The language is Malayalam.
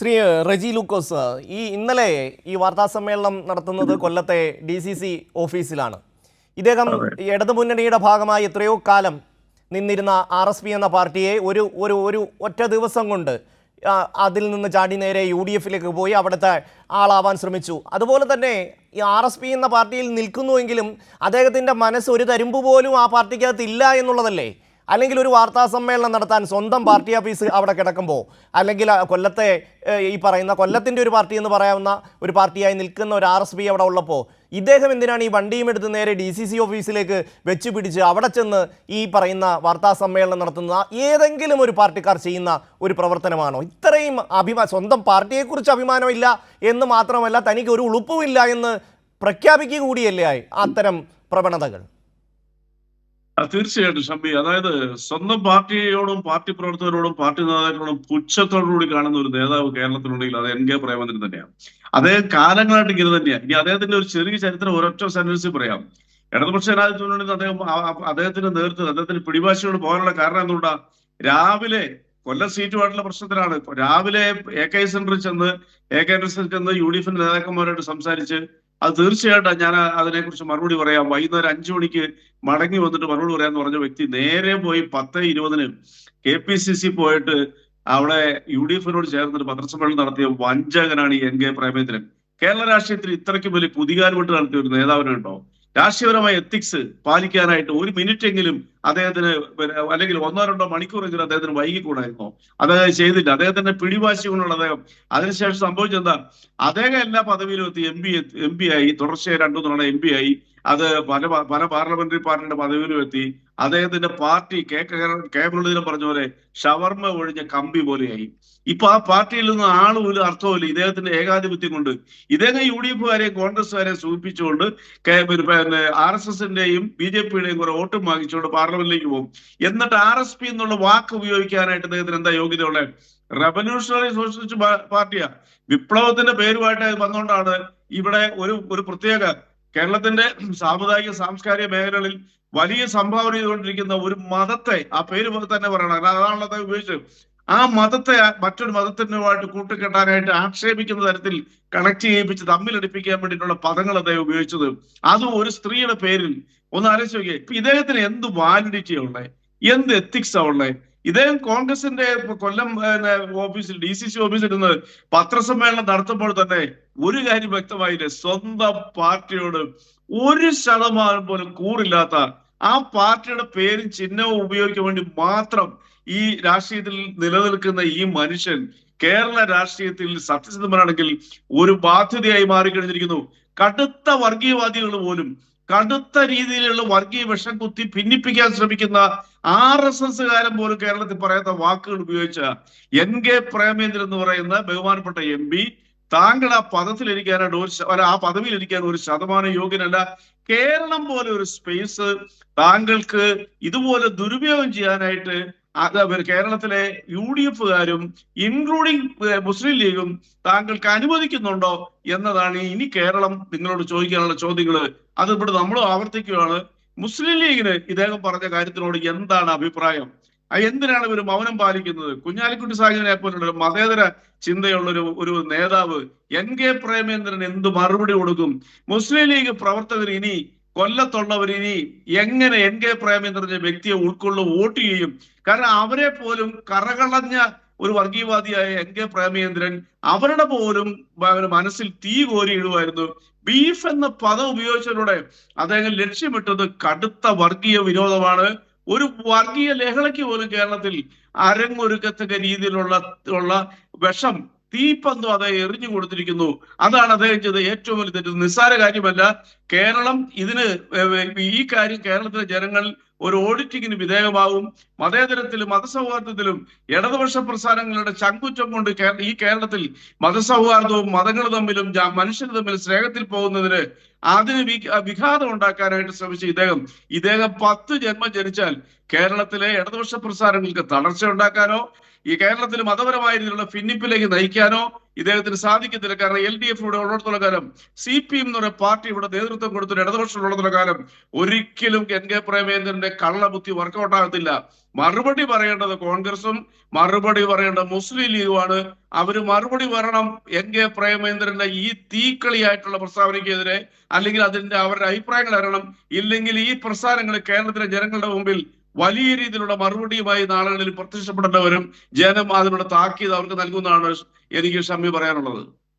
ശ്രീ റെജി ലൂക്കോസ് ഈ ഇന്നലെ ഈ വാർത്താ സമ്മേളനം നടത്തുന്നത് കൊല്ലത്തെ ഡി സി സി ഓഫീസിലാണ്. ഇദ്ദേഹം ഇടതു മുന്നണിയുടെ ഭാഗമായി എത്രയോ കാലം നിന്നിരുന്ന ആർ എസ് പി എന്ന പാർട്ടിയെ ഒരു ഒരു ഒരു ഒറ്റ ദിവസം കൊണ്ട് അതിൽ നിന്ന് ചാടി നേരെ യു ഡി എഫിലേക്ക് പോയി അവിടുത്തെ ആളാവാൻ ശ്രമിച്ചു. അതുപോലെ തന്നെ ഈ ആർ എസ് പി എന്ന പാർട്ടിയിൽ നിൽക്കുന്നുവെങ്കിലും അദ്ദേഹത്തിന്റെ മനസ്സ് ഒരു തരുമ്പ് പോലും ആ പാർട്ടിക്കകത്ത് ഇല്ല എന്നുള്ളതല്ലേ? അല്ലെങ്കിൽ ഒരു വാർത്താ സമ്മേളനം നടത്താൻ സ്വന്തം പാർട്ടി ഓഫീസ് അവിടെ കിടക്കുമ്പോൾ അല്ലെങ്കിൽ കൊല്ലത്തെ ഈ പറയുന്ന കൊല്ലത്തിന്റെ ഒരു പാർട്ടി എന്ന് പറയാവുന്ന ഒരു പാർട്ടിയായി നിൽക്കുന്ന ഒരു ആർ എസ് പി അവിടെ ഉള്ളപ്പോൾ ഇദ്ദേഹം എന്തിനാണ് ഈ വണ്ടിയും എടുത്ത് നേരെ ഡി സി സി ഓഫീസിലേക്ക് വെച്ച് പിടിച്ച് അവിടെ ചെന്ന് ഈ പറയുന്ന വാർത്താ സമ്മേളനം നടത്തുന്ന ഏതെങ്കിലും ഒരു പാർട്ടിക്കാർ ചെയ്യുന്ന ഒരു പ്രവർത്തനമാണോ? ഇത്രയും അഭിമാ സ്വന്തം പാർട്ടിയെക്കുറിച്ച് അഭിമാനമില്ല എന്ന് മാത്രമല്ല തനിക്ക് ഒരു ഉളുപ്പുമില്ല എന്ന് പ്രഖ്യാപിക്കുക കൂടിയല്ലേ അത്തരം പ്രവണതകൾ. തീർച്ചയായിട്ടും ഷമ്മി അതായത് സ്വന്തം പാർട്ടിയോടും പാർട്ടി പ്രവർത്തകരോടും പാർട്ടി നേതാക്കളോടും പുച്ഛത്തോടുകൂടി കാണുന്ന ഒരു നേതാവ് കേരളത്തിലുണ്ടെങ്കിൽ അത് എൻ കെ പ്രേമചന്ദ്രൻ തന്നെയാണ്. അദ്ദേഹം കാലങ്ങളായിട്ട് ഇങ്ങനെ തന്നെയാണ്. ഇനി അദ്ദേഹത്തിന്റെ ഒരു ചെറിയ ചരിത്രം ഒരൊറ്റ സെന്റൻസിൽ പറയാം. ഇടതുപക്ഷ രാജ്യത്തിനുണ്ടെങ്കിൽ അദ്ദേഹം അദ്ദേഹത്തിന്റെ നേതൃത്വം അദ്ദേഹത്തിന് പിടിവാശിയോട് പോകാനുള്ള കാരണം എന്തുകൊണ്ടാ? രാവിലെ കൊല്ലം സീറ്റുമായിട്ടുള്ള പ്രശ്നത്തിലാണ്. രാവിലെ എ കെ സെന്ററിൽ ചെന്ന് എ കെ സെന്ററിൽ ചെന്ന് യു ഡി എഫിന്റെ നേതാക്കന്മാരോട് സംസാരിച്ച് അത് തീർച്ചയായിട്ടും ഞാൻ അതിനെക്കുറിച്ച് മറുപടി പറയാം. വൈകുന്നേരം അഞ്ചു മണിക്ക് മടങ്ങി വന്നിട്ട് മറുപടി പറയാന്ന് പറഞ്ഞ വ്യക്തി നേരെ പോയി പത്ത് ഇരുപതിന് കെ പി സി സി പോയിട്ട് അവിടെ യു ഡി എഫിനോട് ചേർന്നിട്ട് പത്രസമ്മേളനം നടത്തിയ വഞ്ചകനാണ് എൻ കെ പ്രേമേന്ദ്രൻ. കേരള രാഷ്ട്രീയത്തിൽ ഇത്രയ്ക്കും വലിയ പുതികാൽവിട്ട് നടത്തിയ ഒരു നേതാവിനുണ്ടോ രാഷ്ട്രീയപരമായ എത്തിക്സ് പാലിക്കാനായിട്ട് ഒരു മിനിറ്റ് എങ്കിലും അദ്ദേഹത്തിന് പിന്നെ അല്ലെങ്കിൽ ഒന്നോ രണ്ടോ മണിക്കൂർ എങ്കിലും അദ്ദേഹത്തിന് വൈകിക്കൂടായിരുന്നോ. അദ്ദേഹം ചെയ്തില്ല. അദ്ദേഹത്തിന്റെ പിടിവാശി കൊണ്ടുള്ള അദ്ദേഹം. അതിനുശേഷം സംഭവിച്ചെന്താ അദ്ദേഹം എല്ലാ പദവിയിലും എത്തി. എം പി എം പി ആയി. തുടർച്ചയായി രണ്ടു തവണ എം പി ആയി. അത് പല പല പാർലമെന്ററി പാർട്ടിയുടെ പദവിയിലും എത്തി. അദ്ദേഹത്തിന്റെ പാർട്ടി കെ കെ- മുരളീധരൻ പറഞ്ഞ പോലെ ഷവർമ്മ ഒഴിഞ്ഞ കമ്പി പോലെയായി. ഇപ്പൊ ആ പാർട്ടിയിൽ നിന്ന് ആളുമില്ല അർത്ഥമില്ല. ഇദ്ദേഹത്തിന്റെ ഏകാധിപത്യം കൊണ്ട്. ഇദ്ദേഹം യു ഡി എഫുകാരെയും കോൺഗ്രസ്സുകാരെയും സൂചിപ്പിച്ചുകൊണ്ട് പിന്നെ ആർ എസ് എസിന്റെയും ബി ജെ പിയുടെയും കുറെ വോട്ടും വാങ്ങിച്ചുകൊണ്ട് പാർലമെന്റിലേക്ക് പോകും. എന്നിട്ട് ആർ എസ് പി എന്നുള്ള വാക്ക് ഉപയോഗിക്കാനായിട്ട് അദ്ദേഹത്തിന് എന്താ യോഗ്യതയുള്ളത്? Revolutionary socialist പാർട്ടിയാ. വിപ്ലവത്തിന്റെ പേരുമായിട്ട് വന്നുകൊണ്ടാണ് ഇവിടെ ഒരു ഒരു പ്രത്യേക കേരളത്തിന്റെ സാമുദായിക സാംസ്കാരിക മേഖലകളിൽ വലിയ സംഭാവന ചെയ്തുകൊണ്ടിരിക്കുന്ന ഒരു മതത്തെ ആ പേര് തന്നെ പറയണം. അതാണല്ലോ അദ്ദേഹം ഉപയോഗിച്ചത്. ആ മതത്തെ മറ്റൊരു മതത്തിനുമായിട്ട് കൂട്ടുകെട്ടാനായിട്ട് ആക്ഷേപിക്കുന്ന തരത്തിൽ കണക്ട് ചെയ്യിപ്പിച്ച് തമ്മിലടിപ്പിക്കാൻ വേണ്ടിയിട്ടുള്ള പദങ്ങൾ അദ്ദേഹം ഉപയോഗിച്ചത്. അതും ഒരു സ്ത്രീയുടെ പേരിൽ. ഒന്ന് ആലോചിച്ച് നോക്കിയേ. ഇപ്പൊ ഇദ്ദേഹത്തിന് എന്ത് വാലിഡിറ്റി ഉള്ളേ? എന്ത് എത്തിക്സ് ഉള്ളേ? ഇദ്ദേഹം കോൺഗ്രസിന്റെ കൊല്ലം ഓഫീസിൽ ഡി സി സി ഓഫീസിൽ ഇരുന്ന് പത്രസമ്മേളനം നടത്തുമ്പോൾ തന്നെ ഒരു കാര്യം വ്യക്തമായില്ലേ? സ്വന്തം പാർട്ടിയോട് ഒരു ശതമാനം പോലും കൂറില്ലാത്ത ആ പാർട്ടിയുടെ പേരും ചിഹ്നവും ഉപയോഗിക്കാൻ വേണ്ടി മാത്രം ഈ രാഷ്ട്രീയത്തിൽ നിലനിൽക്കുന്ന ഈ മനുഷ്യൻ കേരള രാഷ്ട്രീയത്തിൽ സത്യസന്ധമാണെങ്കിൽ ഒരു ബാധ്യതയായി മാറിക്കഴിഞ്ഞിരിക്കുന്നു. കടുത്ത വർഗീയവാദികൾ പോലും കടുത്ത രീതിയിലുള്ള വർഗീയ വിഷം കുത്തി ഭിന്നിപ്പിക്കാൻ ശ്രമിക്കുന്ന ആർ എസ് എസ് കാലം പോലും കേരളത്തിൽ പറയാത്ത വാക്കുകൾ ഉപയോഗിച്ച എൻ കെ പ്രേമേന്ദ്രൻ എന്ന് പറയുന്ന ബഹുമാനപ്പെട്ട എം പി താങ്കൾ ആ പദത്തിലിരിക്കാനായിട്ട് ഒരു അല്ല ആ പദവിയിലിരിക്കാൻ ഒരു ശതമാനം യോഗ്യനല്ല. കേരളം പോലെ ഒരു സ്പേസ് താങ്കൾക്ക് ഇതുപോലെ ദുരുപയോഗം ചെയ്യാനായിട്ട് കേരളത്തിലെ യു ഡി എഫുകാരും ഇൻക്ലൂഡിംഗ് മുസ്ലിം ലീഗും താങ്കൾക്ക് അനുവദിക്കുന്നുണ്ടോ എന്നതാണ് ഇനി കേരളം നിങ്ങളോട് ചോദിക്കാനുള്ള ചോദ്യങ്ങൾ അത് ഇവിടെ നമ്മൾ ആവർത്തിക്കുകയാണ്. മുസ്ലിം ലീഗിന് ഇദ്ദേഹം പറഞ്ഞ കാര്യത്തിനോട് എന്താണ് അഭിപ്രായം? എന്തിനാണ് ഇവർ മൗനം പാലിക്കുന്നത്? കുഞ്ഞാലിക്കുട്ടി സാഹിബിനെ പോലുള്ള മതേതര ചിന്തയുള്ള ഒരു ഒരു നേതാവ് എൻ കെ പ്രേമേന്ദ്രൻ എന്ത് മറുപടി കൊടുക്കും? മുസ്ലിം ലീഗ് പ്രവർത്തകർ ഇനി കൊല്ലത്തുള്ളവർ ഇനി എങ്ങനെ എൻ കെ പ്രേമേന്ദ്രന്റെ വ്യക്തിയെ ഉൾക്കൊള്ളും വോട്ട് ചെയ്യും? കാരണം അവരെ പോലും കറകളഞ്ഞ ഒരു വർഗീയവാദിയായ എൻ കെ പ്രേമേന്ദ്രൻ അവരുടെ പോലും മനസ്സിൽ തീ കോരി കോരിയിടുമായിരുന്നു ബീഫ് എന്ന പദം ഉപയോഗിച്ചതിലൂടെ അദ്ദേഹം ലക്ഷ്യമിട്ടത് കടുത്ത വർഗീയ വിരോധമാണ്. ഒരു വർഗീയ ലഹളയ്ക്ക് പോലും കേരളത്തിൽ അരങ്ങൊരുക്കത്തക്ക രീതിയിലുള്ള ഉള്ള വിഷം തീപ്പന്തം അത് എറിഞ്ഞു കൊടുത്തിരിക്കുന്നു. അതാണ് അദ്ദേഹം ചെയ്ത ഏറ്റവും വലിയ തെറ്റ്. നിസ്സാര കാര്യമല്ല. കേരളം ഇതിന് ഈ കാര്യം കേരളത്തിലെ ജനങ്ങൾ ഒരു ഓഡിറ്റിങ്ങിന് വിധേയമാവും. മതേതരത്തിലും മതസൗഹാർദ്ദത്തിലും ഇടതുപക്ഷ പ്രസ്ഥാനങ്ങളുടെ ചങ്കുറ്റം കൊണ്ട് ഈ കേരളത്തിൽ മതസൗഹാർദ്ദവും മതങ്ങൾ തമ്മിലും മനുഷ്യർ തമ്മിൽ സ്നേഹത്തിൽ പോകുന്നതിന് അതിന് വിഘാതം ഉണ്ടാക്കാനായിട്ട് ശ്രമിച്ച ഇദ്ദേഹം ഇദ്ദേഹം പത്ത് ജന്മം ജനിച്ചാൽ കേരളത്തിലെ ഇടതുപക്ഷ പ്രസ്ഥാനങ്ങൾക്ക് തളർച്ച ഉണ്ടാക്കാനോ ഈ കേരളത്തിൽ മതപരമായ രീതിയിലുള്ള ഭിന്നിപ്പിലേക്ക് നയിക്കാനോ ഇദ്ദേഹത്തിന് സാധിക്കത്തില്ല. കാരണം എൽ ഡി എഫ് ഇവിടെ ഉള്ളിടത്തോളം കാലം സി പി എം എന്ന് പറയുന്ന പാർട്ടി ഇവിടെ നേതൃത്വം കൊടുത്തൊരു ഇടതുപക്ഷം ഉള്ളിടത്തോളം കാലം ഒരിക്കലും എൻ കെ പ്രേമേന്ദ്രന്റെ കള്ളബുദ്ധി വർക്കൗട്ട് ആകത്തില്ല. മറുപടി പറയേണ്ടത് കോൺഗ്രസും മറുപടി പറയേണ്ട മുസ്ലിം ലീഗുമാണ്. അവർ മറുപടി പറയണം എൻ കെ പ്രേമേന്ദ്രന്റെ ഈ തീക്കളിയായിട്ടുള്ള പ്രസ്താവനയ്ക്കെതിരെ അല്ലെങ്കിൽ അതിന്റെ അവരുടെ അഭിപ്രായങ്ങൾ അറിയണം. ഇല്ലെങ്കിൽ ഈ പ്രസ്ഥാനങ്ങൾ കേരളത്തിലെ ജനങ്ങളുടെ മുമ്പിൽ വലിയ രീതിയിലുള്ള മറുപടിയുമായി നാളുകളിൽ പ്രത്യക്ഷപ്പെടേണ്ടവരും ജനം താക്കീത് അവർക്ക് നൽകുന്നതാണ് എനിക്ക് ഷമ്മി പറയാനുള്ളത്.